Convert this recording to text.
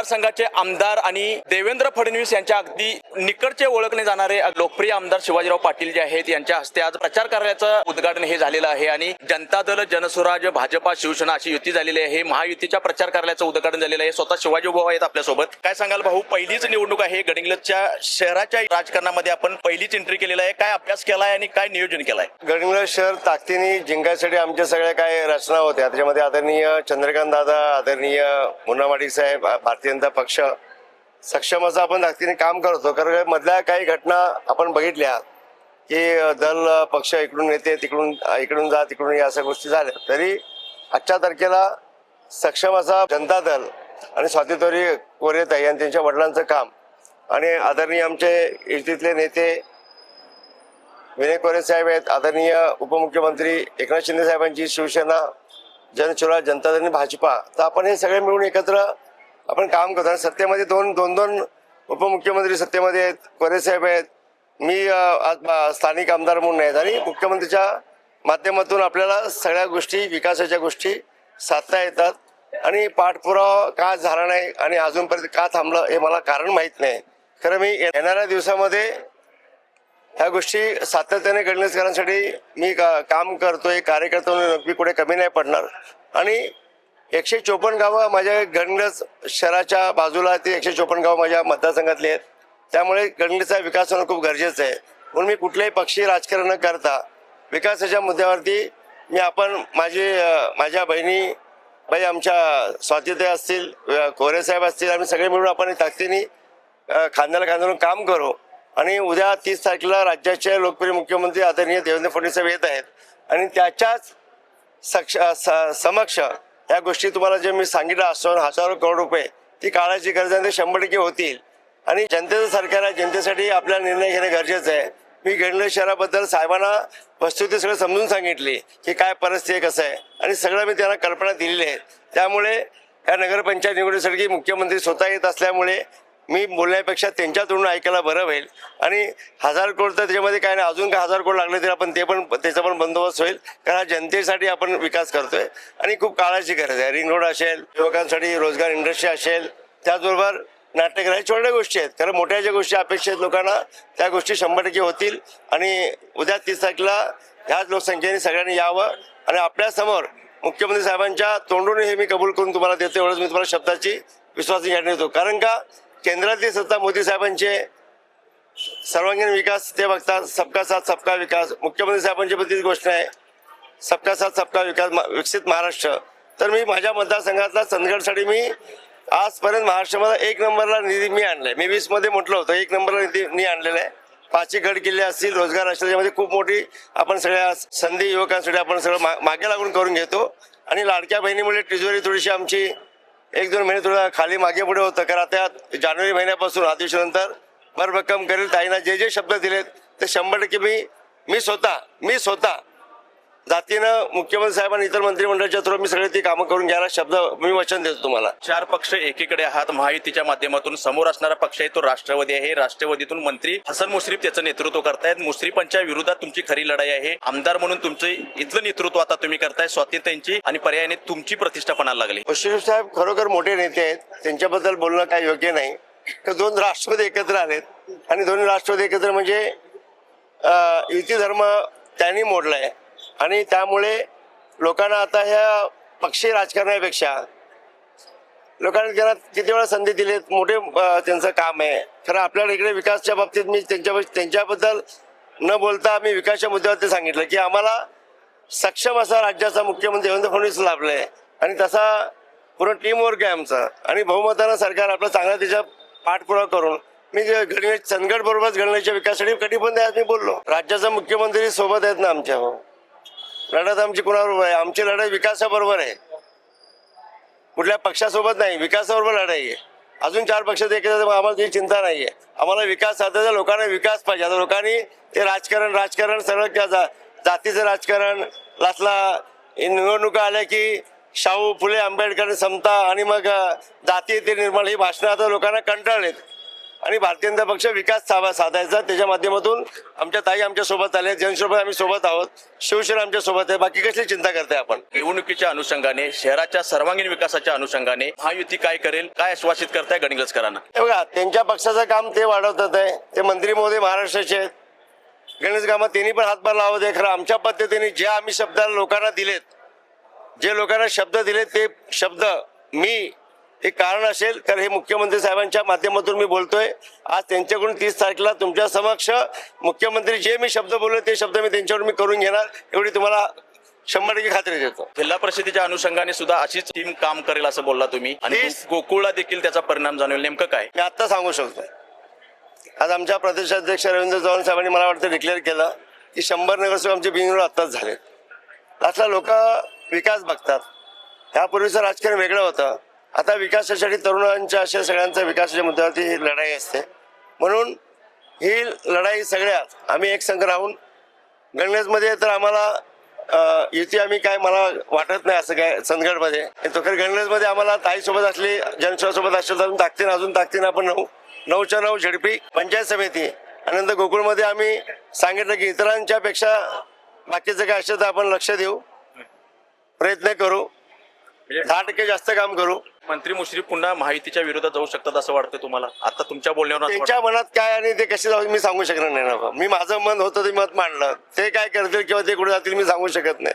मतदारसंघाचे आमदार आणि देवेंद्र फडणवीस यांच्या अगदी निकटचे ओळखले जाणारे लोकप्रिय आमदार शिवाजीराव पाटील जे आहेत यांच्या हस्ते आज प्रचार कार्याचं उद्घाटन हे झालेलं आहे आणि जनता दल जनस्वराज भाजपा शिवसेना अशी युती झालेली आहे. महायुतीच्या प्रचार कार्याचं उद्घाटन झालेलं आहे. स्वतः शिवाजी भाऊ आहेत आपल्यासोबत. काय सांगाल भाऊ? पहिलीच निवडणूक आहे. गडिंग्लजच्या शहराच्या राजकारणामध्ये आपण पहिलीच एंट्री केलेली आहे. काय अभ्यास केलाय आणि काय नियोजन केलाय? गडिंग्लज शहर ताकदीने जिंकायसाठी आमच्या सगळ्या काय रचना होत्या. त्याच्यामध्ये आदरणीय चंद्रकांत दादा आदरणीय मुन्नावाडी साहेब भारतीय जनता पक्ष सक्षम असं आपण ताकदीने काम करतो. कारण मधल्या काही घटना आपण बघितल्या की दल पक्ष इकडून येते तिकडून इकडून जा तिकडून या अशा गोष्टी झाल्या. तरी आजच्या तारखेला सक्षम असा जनता दल आणि स्वातंत्र्य कोरेता आणि त्यांच्या वडिलांचं काम. आणि आदरणीय आमचे युतीतले नेते विनय कोरे साहेब आहेत आदरणीय उपमुख्यमंत्री एकनाथ शिंदे साहेबांची शिवसेना जनचुरा जनता दल आणि भाजपा. तर आपण हे सगळे मिळून एकत्र आपण काम करतो. आणि सत्तेमध्ये दोन दोन दोन उपमुख्यमंत्री सत्तेमध्ये आहेत कोरे साहेब आहेत मी आज स्थानिक आमदार म्हणून आहेत. आणि मुख्यमंत्रीच्या माध्यमातून आपल्याला सगळ्या गोष्टी विकासाच्या गोष्टी साधता येतात. आणि पाठपुरावा का झाला नाही आणि अजूनपर्यंत का थांबलं हे मला कारण माहीत नाही. खरं मी येणाऱ्या दिवसामध्ये ह्या गोष्टी सातत्याने गणनेसकरांसाठी मी का- काम करतोय कार्यकर्ता म्हणून मी कुठे कमी नाही पडणार. आणि एकशे चोपन्न गावं माझ्या गणगस शहराच्या बाजूला ते एकशे चोपन्न गावं माझ्या मतदारसंघातली आहेत. त्यामुळे गणगसचा विकास होणं खूप गरजेचं आहे. म्हणून मी कुठल्याही पक्षी राजकारण न करता विकासाच्या मुद्द्यावरती मी आपण माझी माझ्या बहिणी बाई आमच्या स्वातंत्र्य असतील कोरे साहेब असतील आम्ही सगळे मिळून आपण ताकदीने खांद्याला खांद्याला काम करू. आणि उद्या तीस तारखेला राज्याचे लोकप्रिय मुख्यमंत्री आदरणीय देवेंद्र फडणवीस साहेब येत आहेत. आणि त्याच्याच सक्ष स- समक्ष या गोष्टी तुम्हाला जे मी सांगितलं असतो हजारो करोड रुपये ती काळाची गरज आहे ते शंभर टक्के होतील. आणि जनतेचं सरकार आहे जनतेसाठी आपला निर्णय घेणे गरजेचं आहे. मी गणले शहराबद्दल साहेबांना वस्तुस्थिती सगळं समजून सांगितली की काय परिस्थिती आहे कसं आहे. आणि सगळं मी त्यांना कल्पना दिलेली आहे. त्यामुळे या नगरपंचायत निवडणुकीसाठी मुख्यमंत्री स्वतः येत असल्यामुळे मी बोलण्यापेक्षा त्यांच्या तोंडून ऐकायला बरं होईल. आणि हजार कोट तर त्याच्यामध्ये काय नाही अजून काय हजार कोट लागले तरी आपण ते पण त्याचा पण बंदोबस्त होईल. कारण हा जनतेसाठी आपण विकास करतोय. आणि खूप काळाची गरज आहे. रिंग रोड असेल युवकांसाठी रोजगार इंडस्ट्री असेल त्याचबरोबर नाट्यग्रह छोट्या गोष्टी आहेत. कारण मोठ्या ज्या गोष्टी अपेक्षित आहेत लोकांना त्या गोष्टी शंभर टक्के होतील. आणि उद्या तीस तारखेला ह्याच लोकसंख्येने सगळ्यांनी यावं. आणि आपल्यासमोर मुख्यमंत्री साहेबांच्या तोंडून हे मी कबूल करून तुम्हाला देतो एवढंच मी तुम्हाला शब्दाची विश्वास घ्यायला देतो. कारण का? केंद्रातली सत्ता मोदी साहेबांचे सर्वांगीण विकास ते बघतात सबका साथ सबका विकास. मुख्यमंत्री साहेबांची पण तीच गोष्ट आहे. सबका साथ सबका विकास विकसित महाराष्ट्र. तर मी माझ्या मतदारसंघातला चंदगडसाठी मी आजपर्यंत महाराष्ट्रामध्ये एक नंबरला निधी मी आणलाय. मी वीसमध्ये म्हटलं होतं एक नंबरला निधी मी आणलेला आहे. पाचही गड किल्ले असतील रोजगार असतील त्याच्यामध्ये खूप मोठी आपण सगळ्या संधी युवकांसाठी आपण सगळं मा- मागे लागून करून घेतो. आणि लाडक्या बहिणीमुळे तिजोरी थोडीशी आमची एक दोन महिने थोडं खाली मागे पुढे होतं कारण आता जानेवारी महिन्यापासून आदेशानंतर भरभक्कम करेल ताईंना जे जे शब्द दिलेत ते शंभर टक्के मी मी स्वतः मी स्वतः जातीनं मुख्यमंत्री साहेब आणि इतर मंत्रिमंडळाच्या थ्रू मी सगळे ती कामं करून घ्यायला शब्द मी वचन देतो तुम्हाला. चार पक्ष एकीकडे आहात. महायुतीच्या माध्यमातून समोर असणारा पक्ष आहे तो राष्ट्रवादी आहे. राष्ट्रवादीतून मंत्री हसन मुश्रीफ त्याचं नेतृत्व करतायत. मुश्रीफांच्या विरोधात तुमची खरी लढाई आहे. आमदार म्हणून तुमचे इथलं नेतृत्व आता तुम्ही करताय स्वातंत्र्यांची आणि पर्यायाने तुमची प्रतिष्ठा पणाला लागली. मुश्रीफ साहेब खरोखर मोठे नेते आहेत. त्यांच्याबद्दल बोलणं काही योग्य नाही. तर दोन राष्ट्रवादी एकत्र आलेत. आणि दोन्ही राष्ट्रवादी एकत्र म्हणजे युती धर्म त्यांनी मोडलाय. आणि त्यामुळे लोकांना आता ह्या पक्षी राजकारणापेक्षा लोकांनी त्यांना किती वेळा संधी दिलीत मोठे त्यांचं काम आहे. खरं आपल्याला इकडे विकासच्या बाबतीत मी त्यांच्या त्यांच्याबद्दल न बोलता मी विकासच्या मुद्द्यावरती सांगितलं की आम्हाला सक्षम असा राज्याचा मुख्यमंत्री देवेंद्र फडणवीस आहे आणि तसा पूर्ण टीमवर्क आहे आमचा. आणि बहुमतानं सरकार आपलं चांगला त्याच्या पाठपुरावा करून मी गणेश चंदगड बरोबरच गणेशच्या विकासासाठी कधी पण मी बोललो. राज्याचा मुख्यमंत्री सोबत आहेत ना आमच्या. हो लढत आमची कुणाबरोबर आहे? आमची लढाई विकासाबरोबर आहे. कुठल्या पक्षासोबत नाही विकासाबरोबर लढाई आहे. अजून चार पक्ष देखील मग आम्हाला ती चिंता नाही आहे आम्हाला विकास साधायचा लोकांना विकास पाहिजे. आता लोकांनी ते राजकारण राजकारण सर्व जा- जातीचं राजकारण लासला निवडणुका आल्या की शाहू फुले आंबेडकर समता आणि मग अं, जाती ते निर्माण ही भाषणं आता लोकांना कंटाळलेत. आणि भारतीय जनता पक्ष विकास साधायचा. त्याच्या माध्यमातून आमच्या ताई आमच्यासोबत आल्या. जनसोबत आम्ही सोबत आहोत. शिवसेना आमच्यासोबत आहे. बाकी कसली चिंता करताय आपण? निवडणुकीच्या अनुषंगाने शहराच्या सर्वांगीण विकासाच्या अनुषंगाने महायुती काय करेल काय आश्वासित करताय गणिंगलजकरांना हे बघा त्यांच्या पक्षाचं काम ते वाढवतात आहे. ते मंत्री महोदय महाराष्ट्राचे आहेत. गणेश कामात त्यांनी पण हातभार लावत आहे खरं आमच्या पद्धतीने जे आम्ही शब्द लोकांना दिलेत जे लोकांना शब्द दिलेत ते शब्द मी हे कारण असेल तर हे मुख्यमंत्री साहेबांच्या माध्यमातून मी बोलतोय. आज त्यांच्याकडून तीस तारखेला तुमच्या समक्ष मुख्यमंत्री जे मी शब्द बोलले ते शब्द मी त्यांच्याकडून मी करून घेणार एवढी तुम्हाला शंभर टक्के खात्री देतो. जिल्हा परिषदेच्या अनुषंगाने सुद्धा अशीच टीम काम करेल असं बोलला तुम्ही. आणि. गोकुळला देखील त्याचा परिणाम जाणवेल. नेमकं काय? मी आत्ता सांगू शकतो आज आमच्या प्रदेशाध्यक्ष रवींद्र चव्हाण साहेबांनी मला वाटतं डिक्लेअर केलं की शंभर नगरसेवक आमचे बिनविरोध आत्ताच झालेत. लास्टला लोक विकास बघतात. त्यापूर्वीचं राजकारण वेगळं होतं. आता विकासासाठी तरुणांच्या अशा सगळ्यांच्या विकासाच्या मुद्द्यावरती ही लढाई असते. म्हणून ही लढाई सगळ्यात आम्ही एक संघ राहून गणेशमध्ये तर आम्हाला युती आम्ही काय मला वाटत नाही असं काय चंदगडमध्ये तो खरं गणेशमध्ये आम्हाला ताईसोबत असली जनसोबत असली तर अजून ताकदीनं अजून ताकतीन आपण नऊ नऊच्या नऊ झडपी पंचायत समिती आणि नंतर गोकुळमध्ये आम्ही सांगितलं की इतरांच्या पेक्षा बाकीचं काय असेल तर आपण लक्ष देऊ प्रयत्न करू. दहा टक्के जास्त काम करू. मंत्री मुश्रीफ पुन्हा महायुतीच्या विरोधात जाऊ शकतात असं वाटतं तुम्हाला? आता तुमच्या बोलण्यावर असं त्यांच्या मनात काय आणि ते कसे जाऊ मी सांगू शकणार नाही ना मी माझं मन होतं ते मत मांडलं. ते काय करतील किंवा ते कुठे जातील मी सांगू शकत नाही.